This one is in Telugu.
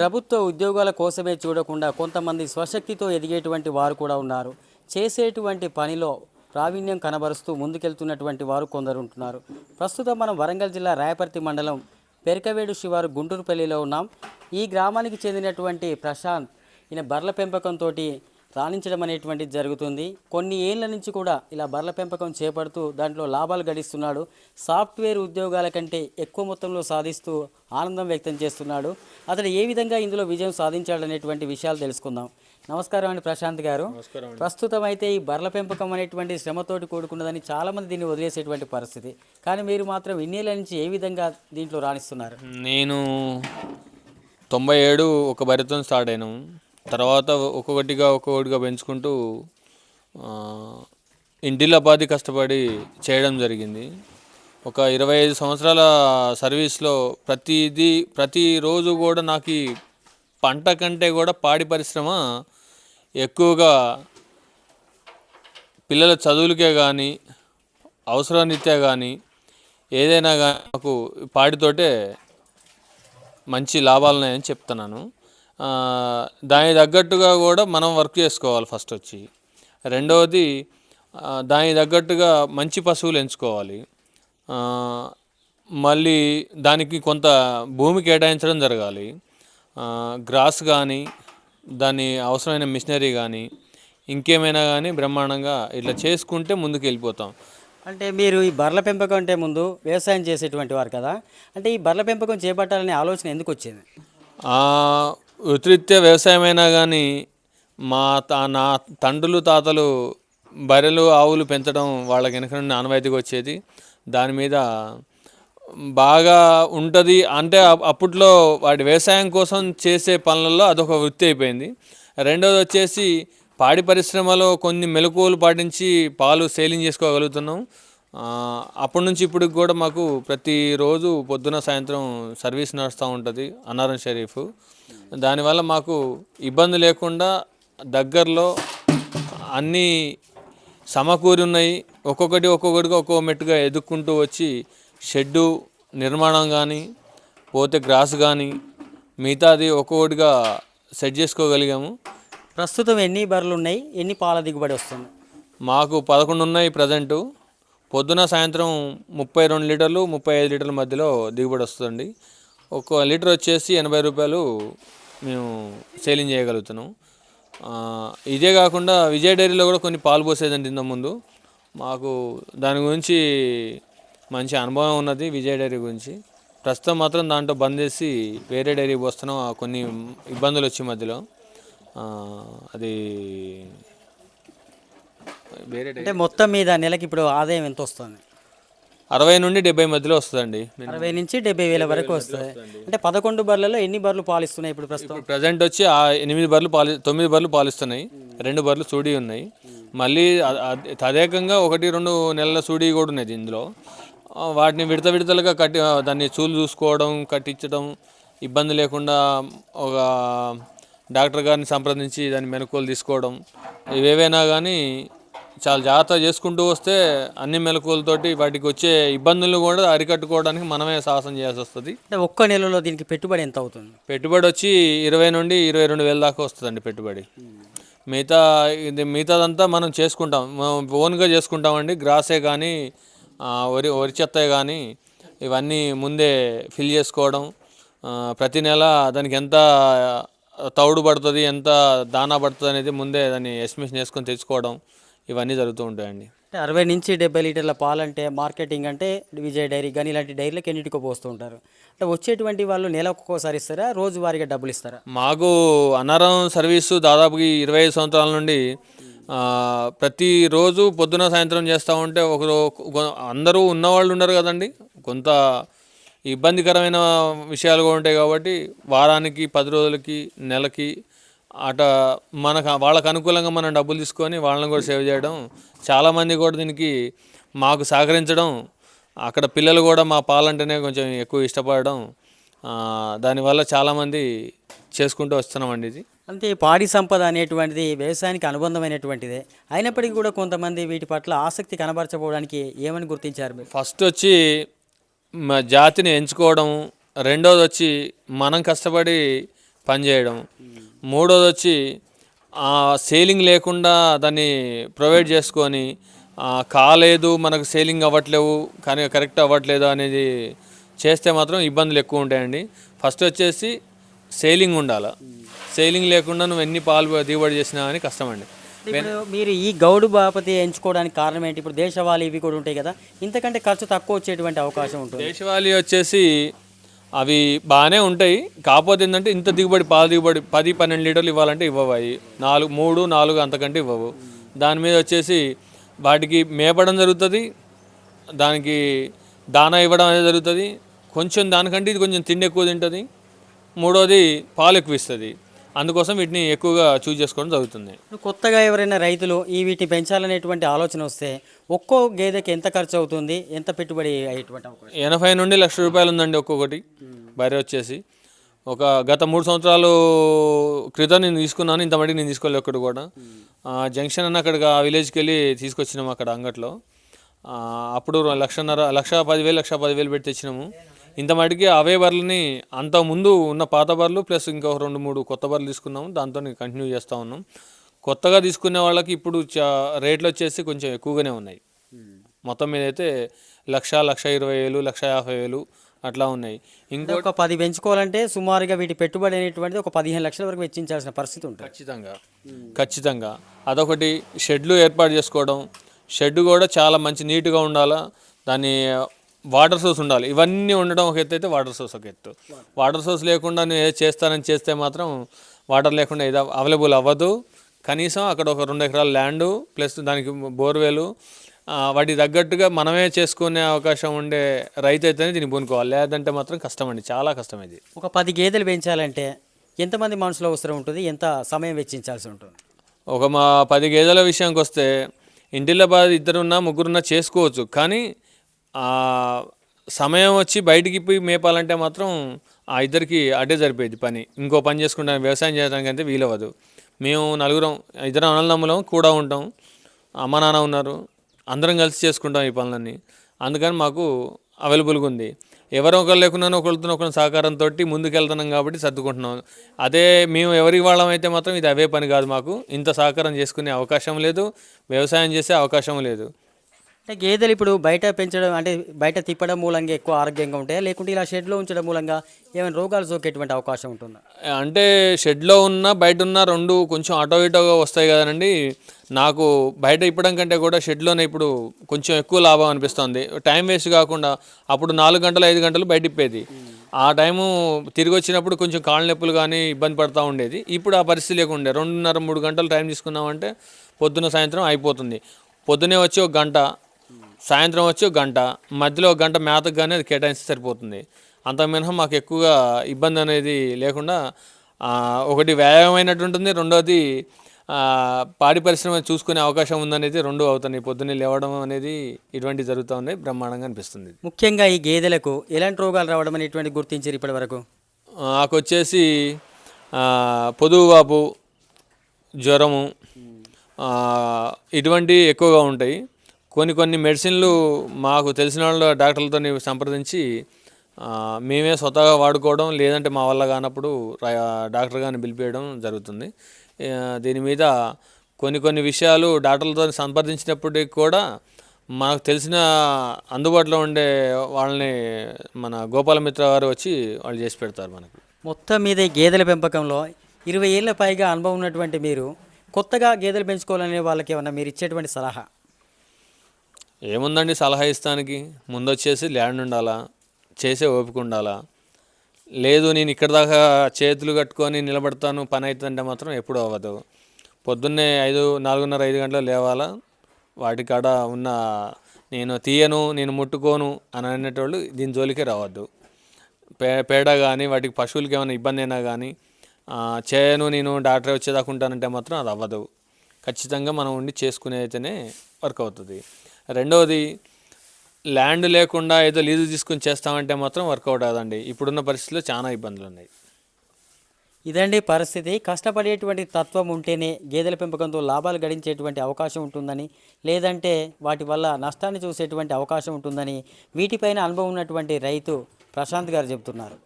ప్రభుత్వ ఉద్యోగాల కోసమే చూడకుండా కొంతమంది స్వశక్తితో ఎదిగేటువంటి వారు కూడా ఉన్నారు. చేసేటువంటి పనిలో ప్రావీణ్యం కనబరుస్తూ ముందుకెళ్తున్నటువంటి వారు కొందరు ఉంటున్నారు. ప్రస్తుతం మనం వరంగల్ జిల్లా రాయపర్తి మండలం పెరకవేడు శివారు గుంటూరుపల్లిలో ఉన్నాం. ఈ గ్రామానికి చెందినటువంటి ప్రశాంత్ ఈయన బర్ల పెంపకంతో రాణించడం అనేటువంటిది జరుగుతుంది. కొన్ని ఏళ్ళ నుంచి కూడా ఇలా బర్ల పెంపకం చేపడుతూ దాంట్లో లాభాలు గడిస్తున్నాడు. సాఫ్ట్వేర్ ఉద్యోగాల కంటే ఎక్కువ మొత్తంలో సాధిస్తూ ఆనందం వ్యక్తం చేస్తున్నాడు. అతడు ఏ విధంగా ఇందులో విజయం సాధించాడనేటువంటి విషయాలు తెలుసుకుందాం. నమస్కారం అండి ప్రశాంత్ గారు. ప్రస్తుతం అయితే ఈ బర్ల పెంపకం అనేటువంటి శ్రమతోటి కూడుకున్నదని చాలామంది దీన్ని వదిలేసేటువంటి పరిస్థితి. కానీ మీరు మాత్రం ఇన్నేళ్ళ నుంచి ఏ విధంగా దీంట్లో రాణిస్తున్నారు? నేను తొంభై ఏడు ఒక బరితో స్టార్ట్ అయినాము. తర్వాత ఒక్కొక్కటిగా ఒక్కొక్కటిగా పెంచుకుంటూ ఆ, ఇంటిల్లపాది కష్టపడి చేయడం జరిగింది. ఒక ఇరవై ఐదు సంవత్సరాల సర్వీస్లో ప్రతిదీ ప్రతిరోజు కూడా నాకు పంట కంటే కూడా పాడి పరిశ్రమ ఎక్కువగా పిల్లల చదువులకే కానీ అవసరానిత్యా కానీ ఏదైనా కానీ నాకు పాడితోటే మంచి లాభాలు ఉన్నాయని చెప్తున్నాను. దానికి తగ్గట్టుగా కూడా మనం వర్క్ చేసుకోవాలి ఫస్ట్ వచ్చి. రెండవది దానికి తగ్గట్టుగా మంచి పశువులు ఎంచుకోవాలి. మళ్ళీ దానికి కొంత భూమి కేటాయించడం జరగాలి. గ్రాస్ కానీ దాని అవసరమైన మిషనరీ కానీ ఇంకేమైనా కానీ బ్రహ్మాండంగా ఇట్లా చేసుకుంటే ముందుకు వెళ్ళిపోతాం అంటే మీరు ఈ బర్ల పెంపకం అంటే ముందు వ్యవసాయం చేసేటువంటి వారు కదా. అంటే ఈ బర్ల పెంపకం చేపట్టాలనే ఆలోచన ఎందుకు వచ్చింది? వృత్తిరీత్యా వ్యవసాయమైనా కానీ మా తా నా తండ్రులు తాతలు బర్రెలు ఆవులు పెంచడం వాళ్ళకి వెనక నుండి ఆనవాయితీగా వచ్చేది. దాని మీద బాగా ఉంటుంది అంటే అప్పట్లో వాటి వ్యవసాయం కోసం చేసే పనులలో అదొక వృత్తి అయిపోయింది. రెండోది వచ్చేసి పాడి పరిశ్రమలో కొన్ని మెలకువలు పాటించి పాలు సేలింగ్ చేసుకోగలుగుతున్నాం. అప్పటి నుంచి ఇప్పటికి కూడా మాకు ప్రతిరోజు పొద్దున సాయంత్రం సర్వీస్ నడుస్తూ ఉంటుంది అన్నారం షరీఫ్. దానివల్ల మాకు ఇబ్బంది లేకుండా దగ్గరలో అన్నీ సమకూరి ఉన్నాయి. ఒక్కొక్కటి ఒక్కొక్కటిగా ఒక్కొక్క మెట్టుగా ఎదుక్కుంటూ వచ్చి షెడ్డు నిర్మాణం కానీ పోతే గ్రాస్ కానీ మిగతాది ఒక్కొక్కటిగా సెట్ చేసుకోగలిగాము. ప్రస్తుతం ఎన్ని బర్రెలు ఉన్నాయి? ఎన్ని పాల దిగుబడి వస్తుంది? మాకు పదకొండు ఉన్నాయి ప్రజెంటు. పొద్దున సాయంత్రం ముప్పై రెండు లీటర్లు ముప్పై ఐదు లీటర్ల మధ్యలో దిగుబడి వస్తుందండి. ఒక లీటర్ వచ్చేసి ఎనభై రూపాయలు మేము సేలింగ్ చేయగలుగుతున్నాం. ఇదే కాకుండా విజయ డైరీలో కూడా కొన్ని పాలు పోసేదండి ఇంత ముందు. మాకు దాని గురించి మంచి అనుభవం ఉన్నది విజయ డైరీ గురించి. ప్రస్తుతం మాత్రం దాంట్లో బంద్ చేసి వేరే డైరీ పోస్తున్నాం. ఆ కొన్ని ఇబ్బందులు వచ్చి మధ్యలో. అది వేరే అంటే మొత్తం మీద నెలకి ఇప్పుడు ఆదాయం ఎంత వస్తుంది? అరవై నుండి డెబ్బై మధ్యలో వస్తుందండి. అరవై నుంచి డెబ్బై వేల వరకు వస్తుంది. అంటే పదకొండు బర్రెలలో ఎన్ని బర్రెలు పాలిస్తున్నాయి ఇప్పుడు ప్రస్తుతం? ప్రజెంట్ వచ్చి ఆ ఎనిమిది బర్రెలు పాలి తొమ్మిది బర్రెలు పాలిస్తున్నాయి. రెండు బర్రెలు సూడి ఉన్నాయి. మళ్ళీ తదేకంగా ఒకటి రెండు నెలల సూడి కూడా ఉన్నది ఇందులో వాటిని విడత విడతలుగా కట్టి దాన్ని చూలు చూసుకోవడం కట్టించడం ఇబ్బంది లేకుండా ఒక డాక్టర్ గారిని సంప్రదించి దాని మెలకువలు తీసుకోవడం ఇవేవైనా కానీ చాలా జాగ్రత్త చేసుకుంటూ వస్తే అన్ని మెలకువలతోటి వాటికి వచ్చే ఇబ్బందులు కూడా అరికట్టుకోవడానికి మనమే సాహసం చేయాల్సి వస్తుంది. అంటే ఒక్క నెలలో దీనికి పెట్టుబడి ఎంత అవుతుంది? పెట్టుబడి వచ్చి ఇరవై నుండి ఇరవై రెండు వేల దాకా వస్తుందండి పెట్టుబడి. మిగతా ఇది మిగతాదంతా మనం చేసుకుంటాం. మనం ఓన్గా చేసుకుంటామండి. గ్రాసే కానీ వరి వరి చెత్తే కానీ ఇవన్నీ ముందే ఫిల్ చేసుకోవడం ప్రతి నెల దానికి ఎంత తౌడు పడుతుంది ఎంత దానా పడుతుంది అనేది ముందే దాన్ని ఎస్టిమేషన్ చేసుకొని తెచ్చుకోవడం ఇవన్నీ జరుగుతూ ఉంటాయండి. అంటే అరవై నుంచి డెబ్బై లీటర్ల పాలు అంటే మార్కెటింగ్ అంటే విజయ్ డైరీ కానీ ఇలాంటి డైరీలకు ఎన్నిటికో పోస్తూ ఉంటారు. అంటే వచ్చేటువంటి వాళ్ళు నెలకు ఒక్కోసారి ఇస్తారా? రోజువారీగా డబ్బులు ఇస్తారా? మాకు అన్నారం సర్వీసు దాదాపు ఇరవై ఐదు సంవత్సరాల నుండి ప్రతిరోజు పొద్దున సాయంత్రం చేస్తూ ఉంటే ఒకరు అందరూ ఉన్నవాళ్ళు ఉండరు కదండి. కొంత ఇబ్బందికరమైన విషయాలు కూడా ఉంటాయి కాబట్టి వారానికి పది రోజులకి నెలకి అట మనకు వాళ్ళకు అనుకూలంగా మనం డబ్బులు తీసుకొని వాళ్ళని కూడా సేవ్ చేయడం చాలామంది కూడా దీనికి మాకు సహకరించడం అక్కడ పిల్లలు కూడా మా పాలంటేనే కొంచెం ఎక్కువ ఇష్టపడడం దానివల్ల చాలామంది చేసుకుంటూ వస్తున్నామండి ఇది. అంటే పాడి సంపద అనేటువంటిది వ్యవసాయానికి అనుబంధమైనటువంటిదే. అయినప్పటికీ కూడా కొంతమంది వీటి పట్ల ఆసక్తి కనబరచకపోవడానికి ఏమని గుర్తించారు మీరు? ఫస్ట్ వచ్చి మా జాతిని ఎంచుకోవడం రెండోది వచ్చి మనం కష్టపడి పనిచేయడం మూడోది వచ్చి ఆ, సేలింగ్ లేకుండా దాన్ని ప్రొవైడ్ చేసుకొని కాలేదు మనకు సేలింగ్ అవ్వట్లేవు కానీ కరెక్ట్ అవ్వట్లేదు అనేది చేస్తే మాత్రం ఇబ్బందులు ఎక్కువ ఉంటాయండి. ఫస్ట్ వచ్చేసి సేలింగ్ ఉండాలి. సేలింగ్ లేకుండా నువ్వు ఎన్ని పాలు దిగుబడి చేసినా కానీ కష్టమండి. ఇప్పుడు మీరు ఈ గౌడు బాపతి ఎంచుకోవడానికి కారణం ఏంటి? ఇప్పుడు దేశవాళీ ఇవి కూడా ఉంటాయి కదా. ఇంతకంటే ఖర్చు తక్కువ వచ్చేటువంటి అవకాశం ఉంటుంది. దేశవాళీ వచ్చేసి అవి బాగానే ఉంటాయి. కాకపోతే ఏంటంటే ఇంత దిగుబడి పాల దిగుబడి పది పన్నెండు లీటర్లు ఇవ్వాలంటే ఇవ్వవు అవి. నాలుగు మూడు నాలుగు అంతకంటే ఇవ్వవు. దాని మీద వచ్చేసి వాటికి మేపడం జరుగుతుంది. దానికి దానా ఇవ్వడం అనేది జరుగుతుంది. కొంచెం దానికంటే ఇది కొంచెం తిండి ఎక్కువ తింటుంది. మూడోది పాలు ఎక్కువ ఇస్తుంది. అందుకోసం వీటిని ఎక్కువగా చూజ్ చేసుకోవడం జరుగుతుంది. కొత్తగా ఎవరైనా రైతులు ఈ వీటిని పెంచాలనేటువంటి ఆలోచన వస్తే ఒక్కో గేదెకి ఎంత ఖర్చు అవుతుంది? ఎంత పెట్టుబడి అయ్యేటువంటి ఎనభై నుండి లక్ష రూపాయలు ఉందండి ఒక్కొక్కటి బర్రె వచ్చేసి. ఒక గత మూడు సంవత్సరాలు క్రితం నేను తీసుకున్నాను ఇంత మటుకు నేను తీసుకోలేదు ఒక్కటి కూడా. ఆ, జంక్షన్ అన్న అక్కడికి ఆ విలేజ్కి వెళ్ళి తీసుకొచ్చినాము అక్కడ అంగట్లో. అప్పుడు లక్షన్నర లక్ష పదివేలు లక్ష పదివేలు పెట్టి తెచ్చినాము. ఇంత మటుకి అవే బర్రెలని అంత ముందు ఉన్న పాత బర్రెలు ప్లస్ ఇంకొక రెండు మూడు కొత్త బర్రెలు తీసుకున్నాము. దాంతో కంటిన్యూ చేస్తూ ఉన్నాం. కొత్తగా తీసుకునే వాళ్ళకి ఇప్పుడు రేట్లు వచ్చేసి కొంచెం ఎక్కువగానే ఉన్నాయి. మొత్తం మీద అయితే లక్ష లక్ష ఇరవై వేలు లక్ష యాభై వేలు అట్లా ఉన్నాయి. ఇంకో ఒక పది పెంచుకోవాలంటే సుమారుగా వీటి పెట్టుబడి అనేటువంటిది ఒక పదిహేను లక్షల వరకు వెచ్చించాల్సిన పరిస్థితి ఉంటుంది. ఖచ్చితంగా. ఖచ్చితంగా. అదొకటి. షెడ్లు ఏర్పాటు చేసుకోవడం. షెడ్ కూడా చాలా మంచి నీట్గా ఉండాలా. దాని వాటర్ సోర్స్ ఉండాలి. ఇవన్నీ ఉండడం ఒక ఎత్తు అయితే వాటర్ సోర్స్ ఒక ఎత్తు. వాటర్ సోర్స్ లేకుండా నేను ఏదో చేస్తానని చేస్తే మాత్రం వాటర్ లేకుండా ఇది అవైలబుల్ అవ్వదు. కనీసం అక్కడ ఒక రెండు ఎకరాల ల్యాండ్ ప్లస్ దానికి బోర్వెలు వాటికి తగ్గట్టుగా మనమే చేసుకునే అవకాశం ఉండే రైతు అయితేనే దీన్ని పూనుకోవాలి. లేదంటే మాత్రం కష్టం అండి. చాలా కష్టం ఇది. ఒక పది గేదెలు పెంచాలంటే ఎంతమంది మనుషులు అవసరం ఉంటుంది? ఎంత సమయం వెచ్చించాల్సి ఉంటుంది? ఒక మా పది గేదెల విషయానికి వస్తే ఇంటిలో బాధ ఇద్దరున్నా ముగ్గురున్నా చేసుకోవచ్చు. కానీ సమయం వచ్చి బయటికి పోయి మేపాలంటే మాత్రం ఆ ఇద్దరికి అడ్డే సరిపోయేది పని. ఇంకో పని చేసుకుంటాను వ్యవసాయం చేయడానికి అయితే వీలవ్వదు. మేము నలుగురం ఇద్దరం అన్నదమ్ములం కూడా ఉంటాం. అమ్మ నాన్న ఉన్నారు. అందరం కలిసి చేసుకుంటాం ఈ పనులన్నీ. అందుకని మాకు అవైలబుల్గా ఉంది. ఎవరో ఒకరు లేకున్నా ఒకరితో ఒకరి సహకారంతో ముందుకెళ్తున్నాం కాబట్టి సర్దుకుంటున్నాం. అదే మేము ఎవరికి వాళ్ళం అయితే మాత్రం ఇది అవే పని కాదు మాకు. ఇంత సహకారం చేసుకునే అవకాశం లేదు. వ్యవసాయం చేసే అవకాశం లేదు. అంటే గేదెలు ఇప్పుడు బయట పెంచడం అంటే బయట తిప్పడం మూలంగా ఎక్కువ ఆరోగ్యంగా ఉంటాయా? లేకుంటే ఇలా షెడ్లో ఉంచడం మూలంగా ఏమైనా రోగాలు సోకేటువంటి అవకాశం ఉంటుందా? అంటే షెడ్లో ఉన్న బయట ఉన్న రెండు కొంచెం అటో ఇటోగా వస్తాయి కదండి. నాకు బయట ఇప్పడం కంటే కూడా షెడ్లోనే ఇప్పుడు కొంచెం ఎక్కువ లాభం అనిపిస్తుంది. టైం వేస్ట్ కాకుండా అప్పుడు నాలుగు గంటలు ఐదు గంటలు బయట ఇప్పేది ఆ టైము తిరిగి వచ్చినప్పుడు కొంచెం కాళ్ళ నొప్పులు కానీ ఇబ్బంది పడతా ఉండేది. ఇప్పుడు ఆ పరిస్థితి లేకుండే. రెండున్నర మూడు గంటలు టైం తీసుకున్నామంటే పొద్దున సాయంత్రం అయిపోతుంది. పొద్దునే వచ్చి ఒక గంట సాయంత్రం వచ్చి ఒక గంట మధ్యలో ఒక గంట మేతకు కానీ అది కేటాయిస్తే సరిపోతుంది. అంత మినహా మాకు ఎక్కువగా ఇబ్బంది అనేది లేకుండా ఒకటి వ్యాయామం ఉంటుంది రెండోది పాడి పరిశ్రమ చూసుకునే అవకాశం ఉందనేది రెండు అవుతున్నాయి. పొద్దున్నే లేవడం అనేది ఇటువంటి జరుగుతూ ఉన్నాయి బ్రహ్మాండంగా అనిపిస్తుంది. ముఖ్యంగా ఈ గేదెలకు ఎలాంటి రోగాలు రావడం అనేటువంటి గుర్తించారు ఇప్పటి వరకు నాకు వచ్చేసి పొదుగువాపు జ్వరము ఇటువంటివి ఎక్కువగా ఉంటాయి. కొన్ని కొన్ని మెడిసిన్లు మాకు తెలిసిన వాళ్ళ డాక్టర్లతో సంప్రదించి మేమే స్వతహాగా వాడుకోవడం లేదంటే మా వల్ల కానప్పుడు డాక్టర్ గారిని పిలిపేయడం జరుగుతుంది. దీని మీద కొన్ని కొన్ని విషయాలు డాక్టర్లతో సంప్రదించినప్పటికి కూడా మనకు తెలిసిన అందుబాటులో ఉండే వాళ్ళని మన గోపాలమిత్ర గారు వచ్చి వాళ్ళు చేసి పెడతారు మనకు. మొత్తం మీద గేదెల పెంపకంలో ఇరవై ఏళ్ళ పైగా అనుభవం ఉన్నటువంటి మీరు కొత్తగా గేదెలు పెంచుకోవాలనే వాళ్ళకి ఏమన్నా మీరు ఇచ్చేటువంటి సలహా? ఏముందండి సలహా ఇస్తానికి? ముందు వచ్చేసి ల్యాండ్ ఉండాలా? చేసే ఓపిక ఉండాలా? లేదు నేను ఇక్కడ దాకా చేతులు కట్టుకొని నిలబడతాను పని అవుతుందంటే మాత్రం ఎప్పుడూ అవ్వదు. పొద్దున్నే ఐదు నాలుగున్నర ఐదు గంటలు లేవాలా? వాటి కాడ ఉన్న నేను తీయను నేను ముట్టుకోను అని అనేటోళ్ళు దీని జోలికే రావద్దు. పే పేడ కానీ వాటికి పశువులకి ఏమైనా ఇబ్బంది అయినా కానీ చేయను నేను డాక్టర్ వచ్చేదాకా ఉంటానంటే మాత్రం అది అవ్వదు. ఖచ్చితంగా మనం ఉండి చేసుకునే అయితేనే వర్క్ అవుతుంది. రెండవది ల్యాండ్ లేకుండా ఏదో లీజు తీసుకుని చేస్తామంటే మాత్రం వర్కౌట్ అదండి ఇప్పుడున్న పరిస్థితుల్లో చాలా ఇబ్బందులు ఉన్నాయి ఇదండి పరిస్థితి. కష్టపడేటువంటి తత్వం ఉంటేనే గేదెల పెంపకంతో లాభాలు గడించేటువంటి అవకాశం ఉంటుందని లేదంటే వాటి వల్ల నష్టాన్ని చూసేటువంటి అవకాశం ఉంటుందని వీటిపైన అనుభవం ఉన్నటువంటి రైతు ప్రశాంత్ గారు చెబుతున్నారు.